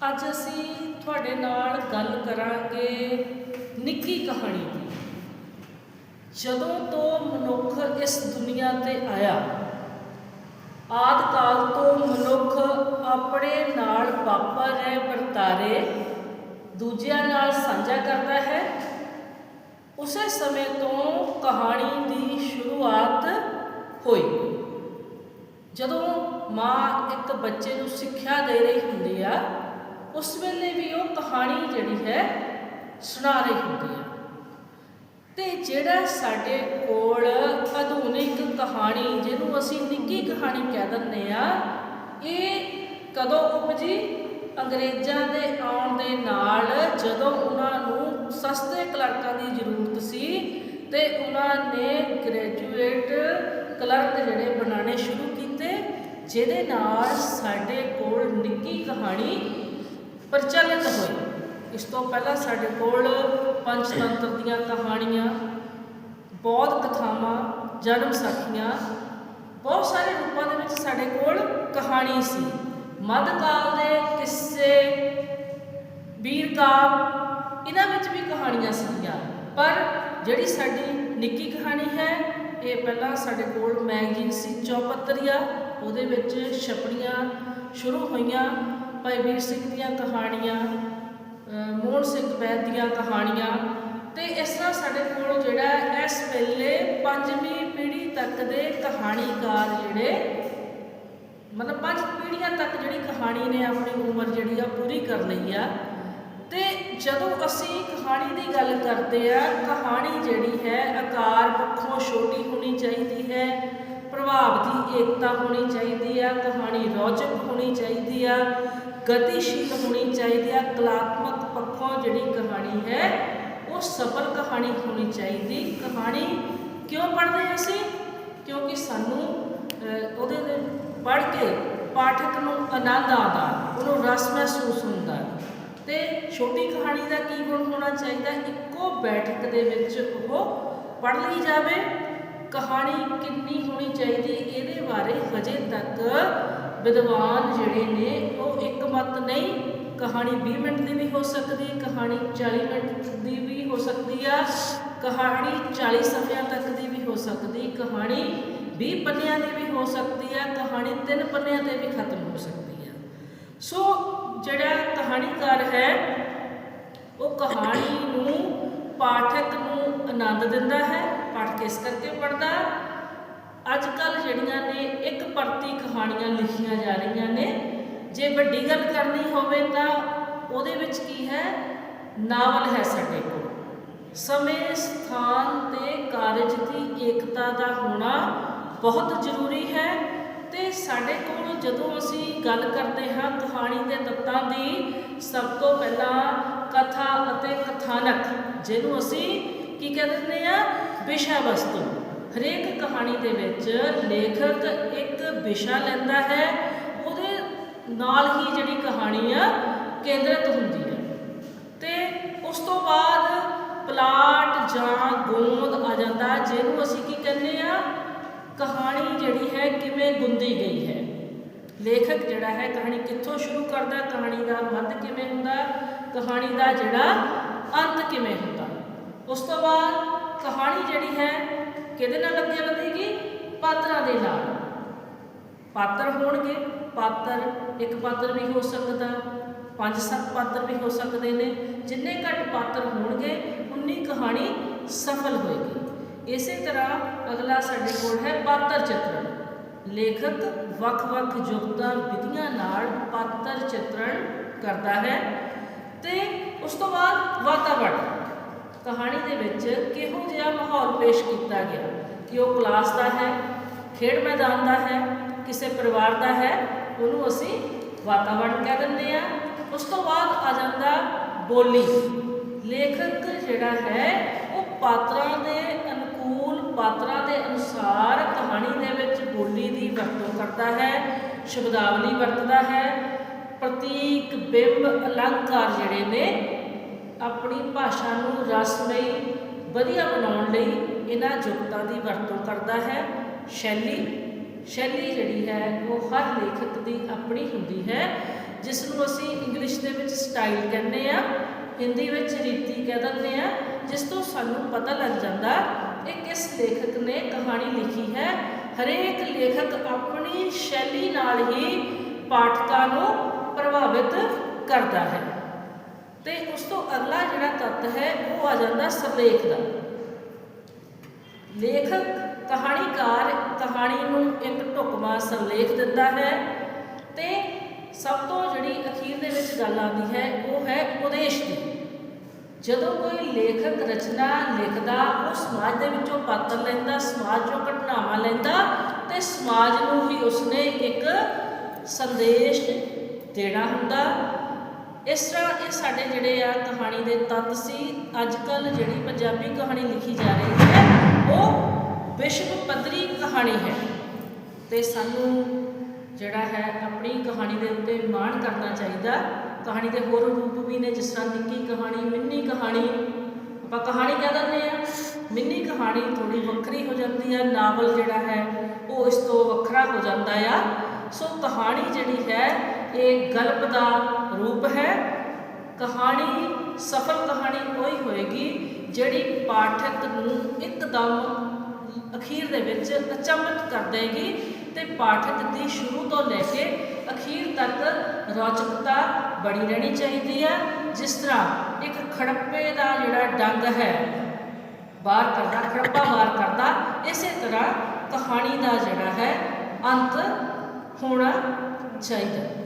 ਅੱਜ ਅਸੀਂ ਤੁਹਾਡੇ ਨਾਲ ਗੱਲ ਕਰਾਂਗੇ ਨਿੱਕੀ ਕਹਾਣੀ ਦੀ। ਜਦੋਂ ਤੋਂ ਮਨੁੱਖ ਇਸ ਦੁਨੀਆ ਤੇ ਆਇਆ, ਆਦ ਕਾਲ ਤੋਂ ਮਨੁੱਖ ਆਪਣੇ ਨਾਲ ਵਾਪਰ ਰਹੇ ਵਰਤਾਰੇ ਦੂਜਿਆਂ ਨਾਲ ਸਾਂਝਾ ਕਰਦਾ ਹੈ। ਉਸੇ ਸਮੇਂ ਤੋਂ ਕਹਾਣੀ ਦੀ ਸ਼ੁਰੂਆਤ ਹੋਈ। ਜਦੋਂ ਮਾਂ ਇੱਕ ਬੱਚੇ ਨੂੰ ਸਿੱਖਿਆ ਦੇ ਰਹੀ ਹੁੰਦੀ ਆ ਉਸ ਵੇਲੇ ਵੀ ਉਹ ਕਹਾਣੀ ਜਿਹੜੀ ਹੈ ਸੁਣਾ ਰਹੀ ਹੁੰਦੀ ਹੈ ਤੇ ਜਿਹੜਾ ਸਾਡੇ ਕੋਲ ਆਧੁਨਿਕ ਕਹਾਣੀ, ਜਿਹਨੂੰ ਅਸੀਂ ਨਿੱਕੀ ਕਹਾਣੀ ਕਹਿ ਦਿੰਦੇ ਆ, ਇਹ ਕਦੋਂ ਉਪਜੀ? ਅੰਗਰੇਜ਼ਾਂ ਦੇ ਆਉਣ ਦੇ ਨਾਲ ਜਦੋਂ ਉਹਨਾਂ ਨੂੰ ਸਸਤੇ ਕਲਰਕਾਂ ਦੀ ਜ਼ਰੂਰਤ ਸੀ ਤੇ ਉਹਨਾਂ ਨੇ ਗ੍ਰੈਜੂਏਟ ਕਲਰਕ ਜਿਹੜੇ ਬਣਾਉਣੇ ਸ਼ੁਰੂ ਕੀਤੇ, ਜਿਹਦੇ ਨਾਲ ਸਾਡੇ ਕੋਲ ਨਿੱਕੀ ਕਹਾਣੀ ਪ੍ਰਚਲਿਤ ਹੋਏ। ਇਸ ਤੋਂ ਪਹਿਲਾਂ ਸਾਡੇ ਕੋਲ ਪੰਚਤੰਤਰ ਦੀਆਂ ਕਹਾਣੀਆਂ, ਬੌਧ ਕਥਾਵਾਂ, ਜਨਮ ਸਾਖੀਆਂ, ਬਹੁਤ ਸਾਰੇ ਰੂਪਾਂ ਦੇ ਵਿੱਚ ਸਾਡੇ ਕੋਲ ਕਹਾਣੀ ਸੀ। ਮੱਧਕਾਲ ਦੇ ਕਿੱਸੇ, ਵੀਰ ਕਾਵ, ਇਹਨਾਂ ਵਿੱਚ ਵੀ ਕਹਾਣੀਆਂ ਸੀਗੀਆਂ। ਪਰ ਜਿਹੜੀ ਸਾਡੀ ਨਿੱਕੀ ਕਹਾਣੀ ਹੈ, ਇਹ ਪਹਿਲਾਂ ਸਾਡੇ ਕੋਲ ਮੈਗਜ਼ੀਨ ਸੀ ਚੌਪੱਤਰੀਆ, ਉਹਦੇ ਵਿੱਚ ਛਪੜੀਆਂ ਸ਼ੁਰੂ ਹੋਈਆਂ। ਭਾਈ ਵੀਰ ਸਿੰਘ ਦੀਆਂ ਕਹਾਣੀਆਂ ਮੋਹਨ ਸਿੰਘ ਬੈਦ ਦੀਆਂ ਕਹਾਣੀਆਂ ਤੇ ਇਸ ਤਰ੍ਹਾਂ ਸਾਡੇ ਕੋਲ ਜਿਹੜਾ ਇਸ ਵੇਲੇ ਪੰਜਵੀਂ ਪੀੜ੍ਹੀ ਤੱਕ ਦੇ ਕਹਾਣੀਕਾਰ ਜਿਹੜੇ, ਮਤਲਬ ਪੰਜ ਪੀੜ੍ਹੀਆਂ ਤੱਕ ਜਿਹੜੀ ਕਹਾਣੀ ਨੇ ਆਪਣੀ ਉਮਰ ਜਿਹੜੀ ਆ ਪੂਰੀ ਕਰ ਲਈ ਆ। ਤੇ ਜਦੋਂ ਅਸੀਂ ਕਹਾਣੀ ਦੀ ਗੱਲ ਕਰਦੇ ਆ, ਕਹਾਣੀ ਜਿਹੜੀ ਹੈ, ਆਕਾਰ ਪੱਖੋਂ ਛੋਟੀ ਹੋਣੀ ਚਾਹੀਦੀ ਹੈ, ਪ੍ਰਭਾਵ ਦੀ ਏਕਤਾ ਹੋਣੀ ਚਾਹੀਦੀ ਆ, ਕਹਾਣੀ ਰੌਚਕ ਹੋਣੀ ਚਾਹੀਦੀ ਆ ਗਤੀਸ਼ੀਲ ਹੋਣੀ ਚਾਹੀਦੀ ਆ ਕਲਾਤਮਕ ਪੱਖੋਂ ਜਿਹੜੀ ਕਹਾਣੀ ਹੈ, ਉਹ ਸਫਲ ਕਹਾਣੀ ਹੋਣੀ ਚਾਹੀਦੀ। ਕਹਾਣੀ ਕਿਉਂ ਪੜ੍ਹਦੇ ਹਾਂ ਅਸੀਂ? ਕਿਉਂਕਿ ਸਾਨੂੰ ਉਹਦੇ ਦੇ ਪੜ੍ਹ ਕੇ ਪਾਠਕ ਨੂੰ ਆਨੰਦ ਆਉਂਦਾ, ਉਹਨੂੰ ਰਸ ਮਹਿਸੂਸ ਹੁੰਦਾ। ਤੇ ਛੋਟੀ ਕਹਾਣੀ ਦਾ ਕੀ ਗੁਣ ਹੋਣਾ ਚਾਹੀਦਾ? ਇੱਕੋ ਬੈਠਕ ਦੇ ਵਿੱਚ ਉਹ ਪੜ੍ਹ ਲਈ ਜਾਵੇ। ਕਹਾਣੀ ਕਿੰਨੀ ਹੋਣੀ ਚਾਹੀਦੀ, ਇਹਦੇ ਬਾਰੇ ਹਜੇ ਤੱਕ ਵਿਦਵਾਨ ਜਿਹੜੇ ਨੇ, ਉਹ ਇੱਕ ਮਤ ਨਹੀਂ, ਕਹਾਣੀ 20 ਮਿੰਟ ਦੀ ਵੀ ਹੋ ਸਕਦੀ ਕਹਾਣੀ 40 ਮਿੰਟ ਦੀ ਵੀ ਹੋ ਸਕਦੀ ਆ, ਕਹਾਣੀ 40 ਸਫ਼ਿਆਂ ਤੱਕ ਦੀ ਵੀ ਹੋ ਸਕਦੀ, ਕਹਾਣੀ 20 ਪੰਨਿਆਂ ਦੀ ਵੀ ਹੋ ਸਕਦੀ ਆ, ਕਹਾਣੀ 3 ਪੰਨਿਆਂ ਤੇ ਵੀ ਖਤਮ ਹੋ ਸਕਦੀ ਆ। ਸੋ ਜਿਹੜਾ ਕਹਾਣੀਕਾਰ ਹੈ, ਉਹ ਕਹਾਣੀ ਨੂੰ ਪਾਠਕ ਨੂੰ ਆਨੰਦ ਦਿੰਦਾ ਹੈ ਪਾਠਕ ਇਸ ਕਰਕੇ ਪੜਦਾ ਅੱਜ ਕੱਲ ਜਿਹੜੀਆਂ ਨੇ ਇੱਕ ਪਰਤੀ ਕਹਾਣੀਆਂ ਲਿਖੀਆਂ ਜਾ ਰਹੀਆਂ ਨੇ। ਜੇ ਵੱਡੀ ਗੱਲ ਕਰਨੀ ਹੋਵੇ ਤਾਂ ਉਹਦੇ ਵਿੱਚ ਕੀ ਹੈ? ਨਾਵਲ ਹੈ ਸਾਡੇ ਕੋਲ। ਸਮੇਂ, ਸਥਾਨ ਤੇ ਕਾਰਜ ਦੀ ਏਕਤਾ ਦਾ ਹੋਣਾ ਬਹੁਤ ਜ਼ਰੂਰੀ ਹੈ ਤੇ ਸਾਡੇ ਕੋਲ ਜਦੋਂ ਅਸੀਂ ਗੱਲ ਕਰਦੇ ਹਾਂ ਕਹਾਣੀ ਦੇ ਤੱਤਾਂ ਦੀ, ਸਭ ਤੋਂ ਪਹਿਲਾਂ ਕਥਾ ਅਤੇ ਕਥਾਨਕ, ਜਿਹਨੂੰ ਅਸੀਂ ਕੀ ਕਹਿ ਦਿੰਦੇ ਆ ਵਿਸ਼ਾ ਵਸਤੂ। ਹਰੇਕ ਕਹਾਣੀ ਦੇ ਵਿੱਚ ਲੇਖਕ ਇੱਕ ਵਿਸ਼ਾ ਲੈਂਦਾ ਹੈ, ਉਹਦੇ ਨਾਲ ਹੀ ਜਿਹੜੀ ਕਹਾਣੀ ਆ ਕੇਂਦਰਿਤ ਹੁੰਦੀ ਹੈ। ਤੇ ਉਸ ਤੋਂ ਬਾਅਦ ਪਲਾਟ ਜਾਂ ਗੋਂਦ ਆ ਜਾਂਦਾ, ਜਿਹਨੂੰ ਅਸੀਂ ਕੀ ਕਹਿੰਦੇ ਆ? ਕਹਾਣੀ ਜਿਹੜੀ ਹੈ ਕਿਵੇਂ ਗੁੰਦੀ ਗਈ ਹੈ। ਲੇਖਕ ਜਿਹੜਾ ਹੈ ਕਹਾਣੀ ਕਿੱਥੋਂ ਸ਼ੁਰੂ ਕਰਦਾ, ਕਹਾਣੀ ਦਾ ਮੱਧ ਕਿਵੇਂ ਹੁੰਦਾ, ਕਹਾਣੀ ਦਾ ਜਿਹੜਾ ਅੰਤ ਕਿਵੇਂ ਹੁੰਦਾ। ਉਸ ਤੋਂ ਬਾਅਦ ਕਹਾਣੀ ਜਿਹੜੀ ਹੈ ਕਿਹਦੇ ਨਾਲ ਅੱਗੇ ਵਧੇਗੀ ਪਾਤਰਾਂ ਦੇ ਨਾਲ। ਪਾਤਰ ਹੋਣਗੇ, ਪਾਤਰ, ਇੱਕ ਪਾਤਰ ਵੀ ਹੋ ਸਕਦਾ, ਪੰਜ ਸੱਤ ਪਾਤਰ ਵੀ ਹੋ ਸਕਦੇ ਨੇ। ਜਿੰਨੇ ਘੱਟ ਪਾਤਰ ਹੋਣਗੇ, ਉਨੀ ਕਹਾਣੀ ਸਫਲ ਹੋਏਗੀ। ਇਸੇ ਤਰ੍ਹਾਂ ਅਗਲਾ ਸਾਡੇ ਕੋਲ ਹੈ ਪਾਤਰ ਚਿੱਤਰਣ। ਲੇਖਕ ਵੱਖ-ਵੱਖ ਜੁਗਤਾਂ ਵਿਧੀਆਂ ਨਾਲ ਪਾਤਰ ਚਿੱਤਰਣ ਕਰਦਾ ਹੈ ਤੇ ਉਸ ਤੋਂ ਬਾਅਦ ਵਾਤਾਵਰਣ। ਕਹਾਣੀ ਦੇ ਵਿੱਚ ਕਿਹੋ ਜਿਹਾ ਮਾਹੌਲ ਪੇਸ਼ ਕੀਤਾ ਗਿਆ? ਕਿ ਉਹ ਕਲਾਸ ਦਾ ਹੈ, ਖੇਡ ਮੈਦਾਨ ਦਾ ਹੈ, ਕਿਸੇ ਪਰਿਵਾਰ ਦਾ ਹੈ, ਉਹਨੂੰ ਅਸੀਂ ਵਾਤਾਵਰਣ ਕਹਿ ਦਿੰਦੇ ਆ ਉਸ ਤੋਂ ਬਾਅਦ ਆ ਜਾਂਦਾ ਬੋਲੀ। ਲੇਖਕ ਜਿਹੜਾ ਹੈ, ਉਹ ਪਾਤਰਾਂ ਦੇ ਅਨੁਕੂਲ, ਪਾਤਰਾਂ ਦੇ ਅਨੁਸਾਰ ਕਹਾਣੀ ਦੇ ਵਿੱਚ ਬੋਲੀ ਦੀ ਵਰਤੋਂ ਕਰਦਾ ਹੈ, ਸ਼ਬਦਾਵਲੀ ਵਰਤਦਾ ਹੈ। ਪ੍ਰਤੀਕ, ਬਿੰਬ, ਅਲੰਕਾਰ ਜਿਹੜੇ ਨੇ ਆਪਣੀ ਭਾਸ਼ਾ ਨੂੰ ਰਸਮਈ ਵਧੀਆ ਬਣਾਉਣ ਲਈ ਇਹਨਾਂ ਜੁਗਤਾਂ ਦੀ ਵਰਤੋਂ ਕਰਦਾ ਹੈ। ਸ਼ੈਲੀ ਸ਼ੈਲੀ ਜਿਹੜੀ ਹੈ ਉਹ ਹਰ ਲੇਖਕ ਦੀ ਆਪਣੀ ਹੁੰਦੀ ਹੈ, ਜਿਸ ਨੂੰ ਅਸੀਂ ਇੰਗਲਿਸ਼ ਦੇ ਵਿੱਚ ਸਟਾਈਲ ਕਹਿੰਦੇ ਆ ਹਿੰਦੀ ਵਿੱਚ ਰੀਤੀ ਕਹਿ ਦਿੰਦੇ ਆ ਜਿਸ ਤੋਂ ਸਾਨੂੰ ਪਤਾ ਲੱਗ ਜਾਂਦਾ ਕਿ ਕਿਸ ਲੇਖਕ ਨੇ ਕਹਾਣੀ ਲਿਖੀ ਹੈ। ਹਰੇਕ ਲੇਖਕ ਆਪਣੀ ਸ਼ੈਲੀ ਨਾਲ ਹੀ ਪਾਠਕਾਂ ਨੂੰ ਪ੍ਰਭਾਵਿਤ ਕਰਦਾ ਹੈ। ਤੇ ਉਸ ਤੋਂ ਅਗਲਾ ਜਿਹੜਾ ਤੱਤ ਹੈ, ਉਹ ਆ ਜਾਂਦਾ ਸਰਲੇਖ ਦਾ। ਲੇਖਕ ਕਹਾਣੀਕਾਰ ਕਹਾਣੀ ਨੂੰ ਇੱਕ ਢੁਕਵਾਂ ਸਰਲੇਖ ਦਿੰਦਾ ਹੈ ਤੇ ਸਭ ਤੋਂ ਜਿਹੜੀ ਅਖੀਰ ਦੇ ਵਿੱਚ ਗੱਲ ਆਉਂਦੀ ਹੈ, ਉਹ ਹੈ ਉਦੇਸ਼ ਦੀ। ਜਦੋਂ ਕੋਈ ਲੇਖਕ ਰਚਨਾ ਲਿਖਦਾ, ਉਹ ਸਮਾਜ ਦੇ ਵਿੱਚੋਂ ਪਾਤਰ ਲੈਂਦਾ, ਸਮਾਜ ਚੋਂ ਘਟਨਾਵਾਂ ਲੈਂਦਾ ਤੇ ਸਮਾਜ ਨੂੰ ਹੀ ਉਸਨੇ ਇੱਕ ਸੰਦੇਸ਼ ਦੇਣਾ ਹੁੰਦਾ। ਇਸ ਤਰ੍ਹਾਂ ਇਹ ਸਾਡੇ ਜਿਹੜੇ ਆ ਕਹਾਣੀ ਦੇ ਤੱਤ ਸੀ। ਅੱਜ ਕੱਲ ਜਿਹੜੀ ਪੰਜਾਬੀ ਕਹਾਣੀ ਲਿਖੀ ਜਾ ਰਹੀ ਹੈ, ਉਹ ਵਿਸ਼ਵ ਪੱਧਰੀ ਕਹਾਣੀ ਹੈ। ਤੇ ਸਾਨੂੰ ਜਿਹੜਾ ਹੈ ਆਪਣੀ ਕਹਾਣੀ ਦੇ ਉੱਤੇ ਮਾਣ ਕਰਨਾ ਚਾਹੀਦਾ। ਕਹਾਣੀ ਦੇ ਹੋਰ ਰੂਪ ਵੀ ਨੇ, ਜਿਸ ਤਰ੍ਹਾਂ ਨਿੱਕੀ ਕਹਾਣੀ, ਮਿੰਨੀ ਕਹਾਣੀ। ਆਪਾਂ ਕਹਾਣੀ ਕਹਿ ਦਿੰਦੇ ਆ ਮਿੰਨੀ ਕਹਾਣੀ ਥੋੜੀ ਵੱਖਰੀ ਹੋ ਜਾਂਦੀ ਆ ਨਾਵਲ ਜਿਹੜਾ ਹੈ ਉਹ ਇਸ ਤੋਂ ਵੱਖਰਾ ਹੋ ਜਾਂਦਾ ਆ। ਸੋ ਕਹਾਣੀ ਜਿਹੜੀ ਹੈ ਇਹ ਗਲਪ ਦਾ ਰੂਪ ਹੈ। ਕਹਾਣੀ, ਸਫਲ ਕਹਾਣੀ ਕੋਈ ਹੋਏਗੀ ਜਿਹੜੀ ਪਾਠਕ ਨੂੰ ਇੱਕਦਮ ਅਖੀਰ ਦੇ ਵਿੱਚ ਅਚੰਭਿਤ ਕਰ ਦੇਗੀ ਤੇ ਪਾਠਕ ਦੀ ਸ਼ੁਰੂ ਤੋਂ ਲੈ ਕੇ ਅਖੀਰ ਤੱਕ ਰੌਚਕਤਾ ਬਣੀ ਰਹਿਣੀ ਚਾਹੀਦੀ ਹੈ। ਜਿਸ ਤਰ੍ਹਾਂ ਇੱਕ ਖੜੱਪੇ ਦਾ ਜਿਹੜਾ ਡੰਗ ਹੈ, ਬਾਹਰ ਕਰਦਾ, ਖੜੱਪਾ ਬਾਹਰ ਕਰਦਾ, ਇਸੇ ਤਰ੍ਹਾਂ ਕਹਾਣੀ ਦਾ ਜਿਹੜਾ ਹੈ, ਅੰਤ ਹੋਣਾ ਚਾਹੀਦਾ।